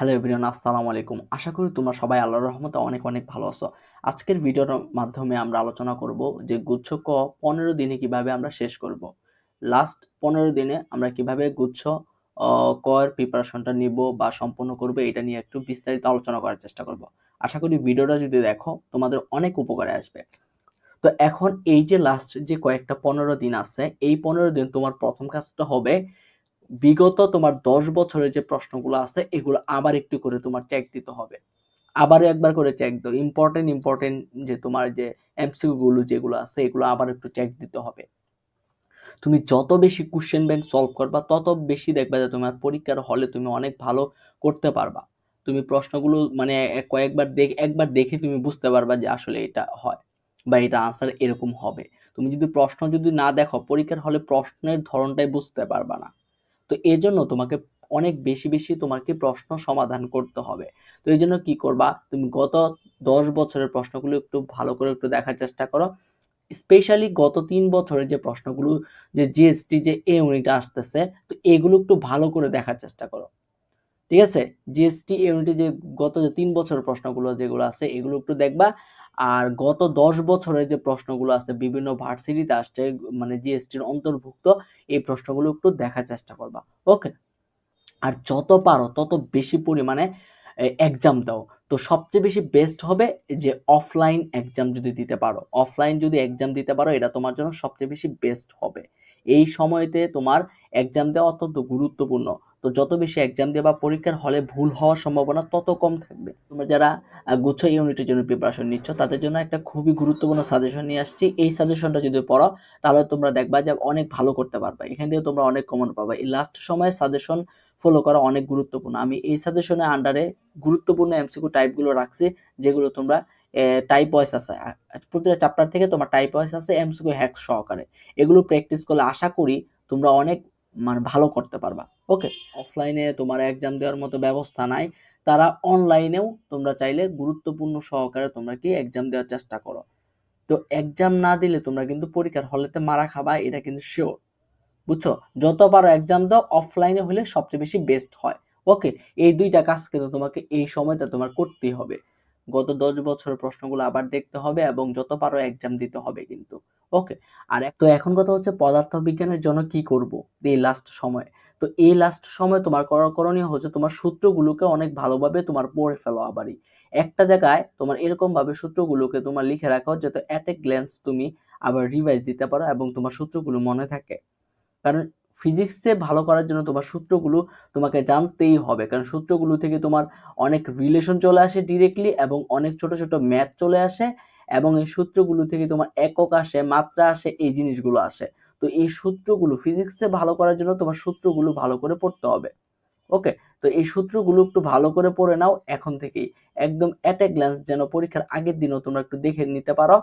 Hello everyone আসসালামু আলাইকুম। আশা করি তোমরা সবাই আল্লাহর রহমতে অনেক অনেক ভালো আছো। আজকের ভিডিওর মাধ্যমে আমরা আলোচনা করব যে গুচ্ছ ক পনেরো দিনে কীভাবে আমরা শেষ করব। লাস্ট পনেরো দিনে আমরা কীভাবে গুচ্ছ আহ, ক এর প্রিপারেশনটা নিব বা সম্পন্ন করব এটা নিয়ে একটু বিস্তারিত আলোচনা করার চেষ্টা করব। আশা করি ভিডিওটা যদি দেখো তোমাদের অনেক উপকারে আসবে। তো এখন এই যে লাস্ট যে কয়েকটা পনেরো দিন আছে এই পনেরো দিন তোমার প্রথম কাজটা হবে বিগত তোমার দশ বছরের যে প্রশ্নগুলো আছে, এগুলো আবার একটু করে তোমার চেক দিতে হবে। আবারও একবার করে চেক দাও। ইম্পর্টেন্ট ইম্পর্টেন্ট যে তোমার যে এমসিকিউ গুলো যেগুলো আছে, এগুলো আবার একটু চেক দিতে হবে। তুমি যত বেশি কোশ্চেন ব্যাংক সলভ করবা, তত বেশি দেখবা যে তোমার পরীক্ষার হলে তুমি অনেক ভালো করতে পারবা। তুমি প্রশ্নগুলো মানে কয়েকবার দেখ, একবার দেখে তুমি বুঝতে পারবা যে আসলে এটা হয় বা এটা আনসার এরকম হবে। তুমি যদি প্রশ্ন যদি না দেখো, পরীক্ষার হলে প্রশ্নের ধরনটাই বুঝতে পারবা না। তো এই জন্য তোমাকে অনেক বেশি বেশি তোমাকে প্রশ্ন সমাধান করতে হবে। তো এই জন্য কি করবা? তুমি গত দশ বছরের প্রশ্নগুলো একটু ভালো করে একটু দেখার চেষ্টা করো। স্পেশালি গত তিন বছরের যে প্রশ্নগুলো, যে জিএসটি যে এ ইউনিটে আসতেছে, তো এগুলো একটু ভালো করে দেখার চেষ্টা করো। ঠিক আছে? জিএসটি ইউনিটে যে গত যে তিন বছরের প্রশ্নগুলো যেগুলো আছে, এগুলো একটু দেখবা। আর গত দশ বছরের যে প্রশ্নগুলো আছে, বিভিন্ন ভার্সিটিতে আসছে মানে জিএসটির অন্তর্ভুক্ত, এই প্রশ্নগুলো একটু দেখার চেষ্টা করবা। ওকে আর যত পারো, তত বেশি পরিমাণে এক্সাম দাও। তো সবচেয়ে বেশি বেস্ট হবে যে অফলাইন এক্সাম যদি দিতে পারো। অফলাইন যদি এক্সাম দিতে পারো, এটা তোমার জন্য সবচেয়ে বেশি বেস্ট হবে। এই সময়তে তোমার এক্সাম দেওয়া অত্যন্ত গুরুত্বপূর্ণ। তো যত বেশি এক্সাম দেবা, পরীক্ষার হলে ভুল হওয়ার সম্ভাবনা তত কম থাকবে। তোমরা যারা গুচ্ছ ইউনিটের জন্য প্রিপারেশন নিচ্ছ। তাদের জন্য একটা খুবই গুরুত্বপূর্ণ সাজেশন নিয়ে আসছি। এই সাজেশনটা যদি পড়ো, তাহলে তোমরা দেখবা যে অনেক ভালো করতে পারবে। এখান থেকে তোমরা অনেক কমন পাবে। এই লাস্ট সময়ে সাজেশন ফলো করা অনেক গুরুত্বপূর্ণ। আমি এই সাজেশনের আন্ডারে গুরুত্বপূর্ণ এমসিকিউ টাইপগুলো রাখছি, যেগুলো তোমরা টাইপ ওয়াইজ আছে। প্রতিটা চ্যাপ্টার থেকে তোমার টাইপ ওয়াইজ আছে এমসিকিউ হ্যাক সহকারে। এগুলো প্র্যাকটিস করলে আশা করি তোমরা অনেক মানে ভালো করতে পারবা। ওকে অফলাইনে তোমার এক্সাম দেওয়ার মতো ব্যবস্থা নাই। তারা অনলাইনেও তোমরা চাইলে গুরুত্বপূর্ণ সহকারে তোমরা কি এক্সাম দেওয়ার চেষ্টা করো। তো এক্সাম না দিলে তোমরা কিন্তু পরীক্ষার হলেতে মারা খাবা, এটা কিন্তু শিওর বুঝছ? যত পারো এক্সাম দাও অফলাইনে হলে সবচেয়ে বেশি বেস্ট হয়। ওকে এই দুইটা কাজ কিন্তু তোমাকে এই সময়টা তোমার করতেই হবে। গত দশ বছরের প্রশ্নগুলো আবার দেখতে হবে এবং যত পারো এক্সাম দিতে হবে কিন্তু। ওকে আর তো এখন কথা হচ্ছে পদার্থ বিজ্ঞানের জন্য কি করব এই লাস্ট সময়? তো এই লাস্ট সময় তোমার করা- করণীয় হচ্ছে তোমার সূত্রগুলোকে অনেক ভালোভাবে তোমার পড়ে ফেলো আবারই। একটা জায়গায় তোমার এরকম ভাবে সূত্রগুলোকে তোমার লিখে রাখো যাতে অ্যাট এ গ্ল্যান্স তুমি আবার রিভাইজ দিতে পারো এবং তোমার সূত্রগুলো মনে থাকে। কারণ ফিজিক্সে ভালো করার জন্য তোমার সূত্রগুলো তোমাকে জানতেই হবে। কারণ সূত্রগুলো থেকে তোমার অনেক রিলেশন চলে আসে ডিরেক্টলি এবং অনেক ছোট ছোট ম্যাথ চলে আসে এবং এই সূত্রগুলো থেকে তোমার একক আসে, মাত্রা আসে, এই জিনিসগুলো আসে। তো এই সূত্রগুলো ফিজিক্সে ভালো করার জন্য তোমার সূত্রগুলো ভালো করে পড়তে হবে। ওকে তো এই সূত্রগুলো একটু ভালো করে পড়ে নাও এখন থেকেই। একদম অ্যাট এ গ্ল্যান্স যেন পরীক্ষার আগের দিনও তোমরা একটু দেখে নিতে পারো।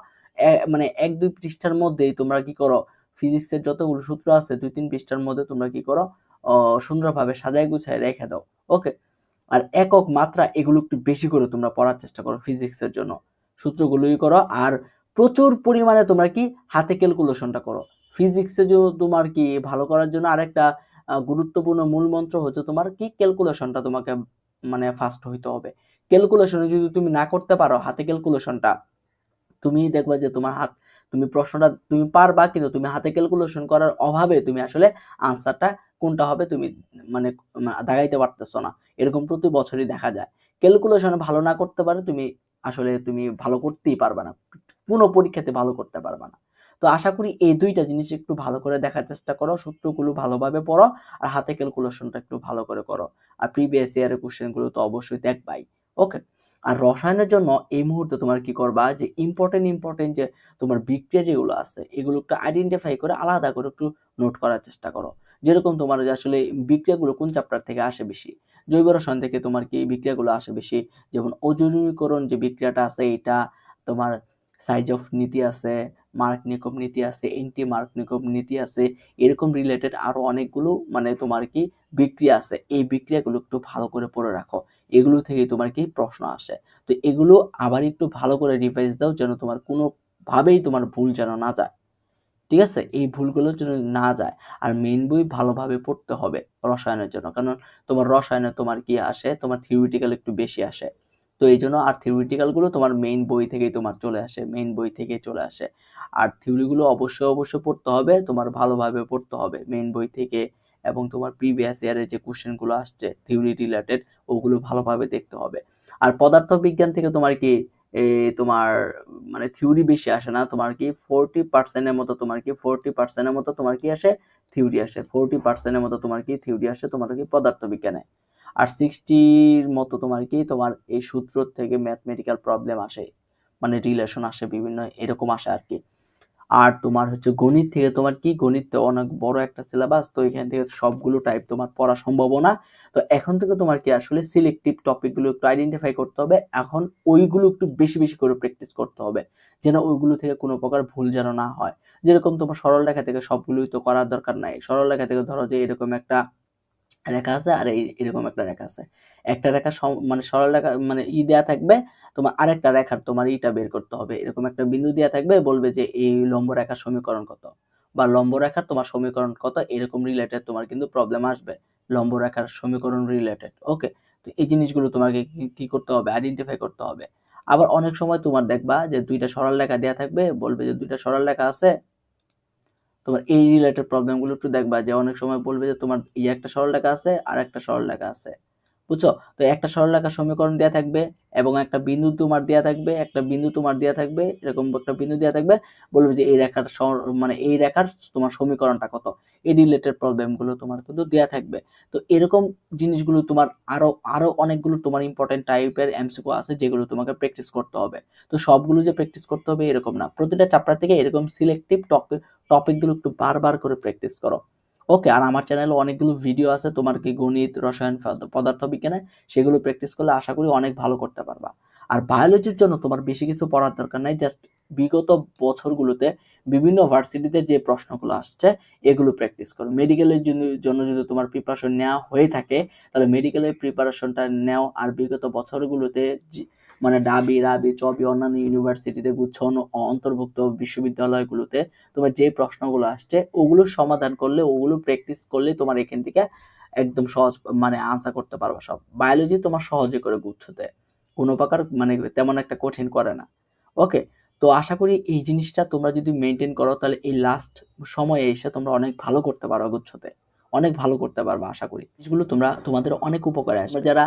মানে এক দুই পৃষ্ঠার মধ্যেই তোমরা কি করো ফিজিক্সের যতগুলো সূত্র আছে দুই তিন পৃষ্ঠার মধ্যে তোমরা কি করো সুন্দরভাবে সাজায় গুছায় রেখে দাও। ওকে আর একক মাত্রা এগুলো একটু বেশি করে তোমরা পড়ার চেষ্টা করো ফিজিক্সের জন্য। সূত্রগুলোই করো আর প্রচুর পরিমাণে তোমরা কি হাতে ক্যালকুলেশনটা করো। ফিজিক্সে যে তোমার কি ভালো করার জন্য আরেকটা গুরুত্বপূর্ণ মূল মন্ত্র হচ্ছে তোমার কি ক্যালকুলেশনটা তোমাকে মানে ফাস্ট হইতে হবে। ক্যালকুলেশনে যদি তুমি না করতে পারো, হাতে ক্যালকুলেশনটা তুমি দেখবা যে তোমার হাত, তুমি প্রশ্নটা তুমি পারবা, কিন্তু তুমি হাতে ক্যালকুলেশন করার অভাবে তুমি আসলে আনসারটা কোনটা হবে তুমি মানে দাগাইতে পারতেছো না। এরকম প্রতি বছরই দেখা যায়। ক্যালকুলেশন ভালো না করতে পারে তুমি আসলে তুমি ভালো করতেই পারবে না। কোনো পরীক্ষাতে ভালো করতে পারবে না। তো আশা করি এই দুইটা জিনিস একটু ভালো করে দেখার চেষ্টা করো, সূত্রগুলো ভালোভাবে পড়ো আর হাতে ক্যালকুলেশনটা একটু ভালো করে করো। আর প্রিভিয়াস ইয়ারের কোশ্চেনগুলো তো অবশ্যই দেখবাই ওকে আর রসায়নের জন্য এই মুহূর্তে তোমার কি করবা যে ইম্পর্টেন্ট ইম্পর্টেন্ট যে তোমার বিক্রিয়া যেগুলো আছে, এগুলো একটু আইডেন্টিফাই করে আলাদা করে একটু নোট করার চেষ্টা করো। যেরকম তোমার যে আসলে বিক্রিয়াগুলো কোন চ্যাপ্টার থেকে আসে বেশি, জৈব রসায়ন থেকে তোমার কি বিক্রিয়াগুলো আসে বেশি? যেমন অজনীকরণ যে বিক্রিয়াটা আছে, এটা তোমার সাইজ অফ নীতি আছে, মার্ক নিকম নীতি আছে, এন্টি মার্ক নিকম নীতি আছে, এরকম রিলেটেড আরও অনেকগুলো মানে তোমার কি বিক্রিয়া আছে। এই বিক্রিয়াগুলো একটু ভালো করে পড়ে রাখো। এগুলো থেকে তোমার কি প্রশ্ন আসে। তো এগুলো আবার একটু ভালো করে রিভাইজ দাও যেন তোমার কোনোভাবেই তোমার ভুল যেন না যায়। ঠিক আছে? এই ভুলগুলো যেন না যায়। আর মেইন বই ভালোভাবে পড়তে হবে রসায়নের জন্য। কারণ তোমার রসায়নে তোমার কি আসে? তোমার থিওরিটিক্যাল একটু বেশি আসে। তো এই জন্য আর থিওরিটিক্যালগুলো তোমার মেইন বই থেকেই তোমার চলে আসে মেইন বই থেকে চলে আসে। আর থিওরিগুলো অবশ্যই অবশ্যই পড়তে হবে, তোমার ভালোভাবে পড়তে হবে মেইন বই থেকে। এবং তোমার প্রিভিয়াস ইয়ারের যে কোশ্চেনগুলো আসছে থিওরি রিলেটেড ওগুলো ভালোভাবে দেখতে হবে। আর পদার্থ বিজ্ঞান থেকে তোমার কি তোমার মানে থিওরি বেশি আসে না, তোমার কি ফোরটি পার্সেন্টের মতো, তোমার কি ফোরটি পার্সেন্টের মতো তোমার কি আসে? থিওরি আসে। ফোরটি পার্সেন্টের মতো তোমার কি থিওরি আসে? তোমার কি পদার্থ বিজ্ঞানে আর সিক্সটির মতো তোমার কি, তোমার এই সূত্র থেকে ম্যাথমেটিক্যাল প্রবলেম আসে মানে রিলেশন আসে বিভিন্ন, এরকম আসে আর কি। আর তোমার হচ্ছে গণিত থেকে তোমার কি, গণিত তো অনেক বড় একটা সিলেবাস তো এখান থেকে সবগুলো টাইপ তোমার পড়া সম্ভব না তো এখন থেকে তোমার কি আসলে সিলেক্টিভ টপিকগুলো একটু আইডেন্টিফাই করতে হবে, এখন ওইগুলো একটু বেশি বেশি করে প্র্যাকটিস করতে হবে, যেন ওইগুলো থেকে কোনো প্রকার ভুল যেন না হয়। যেরকম তোমার সরল রেখা থেকে সবগুলোই তো করার দরকার নাই সরল রেখা থেকে ধরো যে এরকম একটা রেখা আছে আর এরকম একটা রেখা আছে। একটা রেখা মানে সরল রেখা মানে ই দেয়া থাকবে, তোমার আরেকটা রেখার তোমার ইটা বের করতে হবে। এরকম একটা বিন্দু দেওয়া থাকবে, বলবে যে এই লম্ব রেখার সমীকরণ কত। বা লম্ব রেখার তোমার সমীকরণ কত, এরকম রিলেটেড তোমার কিন্তু প্রবলেম আসবে, লম্ব রেখার সমীকরণ রিলেটেড ওকে তো এই জিনিসগুলো তোমাকে কি করতে হবে? আইডেন্টিফাই করতে হবে। আবার অনেক সময় তোমার দেখবা যে দুইটা সরল রেখা দেওয়া থাকবে, বলবে যে দুইটা সরল রেখা আছে তোমার এই রিলেটেড প্রবলেমগুলো একটু দেখবা যে অনেক সময় বলবে যে তোমার এই একটা সরল রেখা আছে আর একটা সরল রেখা আছে। বুঝছ? তো একটা সরলরেখার সমীকরণ দেওয়া থাকবে এবং একটা বিন্দু তোমার দেওয়া থাকবে, একটা বিন্দু তোমার দেওয়া থাকবে, এরকম একটা বিন্দু দেওয়া থাকবে। বলবে যে এই রেখার মানে এই রেখার তোমার সমীকরণটা কত? এই রিলেটেড প্রবলেমগুলো তোমার কিন্তু দেওয়া থাকবে। তো এরকম জিনিসগুলো তোমার আরও আরও অনেকগুলো তোমার ইম্পর্টেন্ট টাইপের এমসিকিউ আছে যেগুলো তোমাকে প্র্যাকটিস করতে হবে। তো সবগুলো যে প্র্যাকটিস করতে হবে এরকম না। প্রতিটা চ্যাপ্টার থেকে এরকম সিলেক্টিভ টপিক টপিকগুলো একটু বারবার করে প্র্যাকটিস করো। ওকে আর আমার চ্যানেলে অনেকগুলো ভিডিও আছে তোমার কি গণিত, রসায়ন পদার্থ বিজ্ঞানে সেগুলো প্র্যাকটিস করলে আশা করি অনেক ভালো করতে পারবা। আর বায়োলজির জন্য তোমার বেশি কিছু পড়ার দরকার নাই জাস্ট বিগত বছরগুলোতে বিভিন্ন ভার্সিটিতে যে প্রশ্নগুলো আসছে, এগুলো প্র্যাকটিস করো। মেডিকেলের জন্য যদি তোমার প্রিপারেশন নেওয়া হয়ে থাকে, তাহলে মেডিকেলের প্রিপারেশনটা নেও। আর বিগত বছরগুলোতে মানে ডাবি, রাবি, চবি অন্যান্য ইউনিভার্সিটিতে গুচ্ছ অন্তর্ভুক্ত বিশ্ববিদ্যালয়গুলোতে তোমার যে প্রশ্নগুলো আসছে, ওগুলো সমাধান করলে, ওগুলো প্র্যাকটিস করলে তোমার এখান থেকে একদম সহজ মানে আনসার করতে পারব সব। বায়োলজি তোমার সহজে করে গুচ্ছতে। কোনো প্রকার মানে তেমন একটা কঠিন করে না। ওকে তো আশা করি এই জিনিসটা তোমরা যদি মেনটেন করো, তাহলে এই লাস্ট সময়ে এসে তোমরা অনেক ভালো করতে পারো গুচ্ছতে। অনেক ভালো করতে পারবে, আশা করি। জিনিসগুলো তোমরা, তোমাদের অনেক উপকারে আসবে। যারা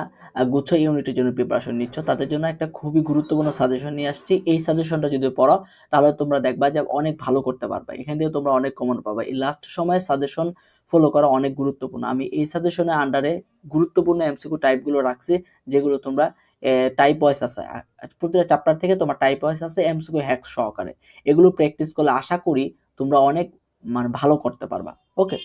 গুচ্ছ ইউনিটের জন্য প্রিপারেশন নিচ্ছ, তাদের জন্য একটা খুবই গুরুত্বপূর্ণ সাজেশন নিয়ে আসছি। এই সাজেশনটা যদি পড়ো, তাহলে তোমরা দেখবা যে অনেক ভালো করতে পারবে। এখান থেকে তোমরা অনেক কমন পাবে। এই লাস্ট সময়ে সাজেশন ফলো করা অনেক গুরুত্বপূর্ণ। আমি এই সাজেশনের আন্ডারে গুরুত্বপূর্ণ এমসিকিউ টাইপগুলো রাখছি, যেগুলো তোমরা টাইপ ওয়াইস আছে। প্রতিটা চ্যাপ্টার থেকে তোমার টাইপ ওয়াইস আছে এমসিকিউ হ্যাক সহকারে। এগুলো প্র্যাকটিস করলে আশা করি তোমরা অনেক মানে ভালো করতে পারবা। ওকে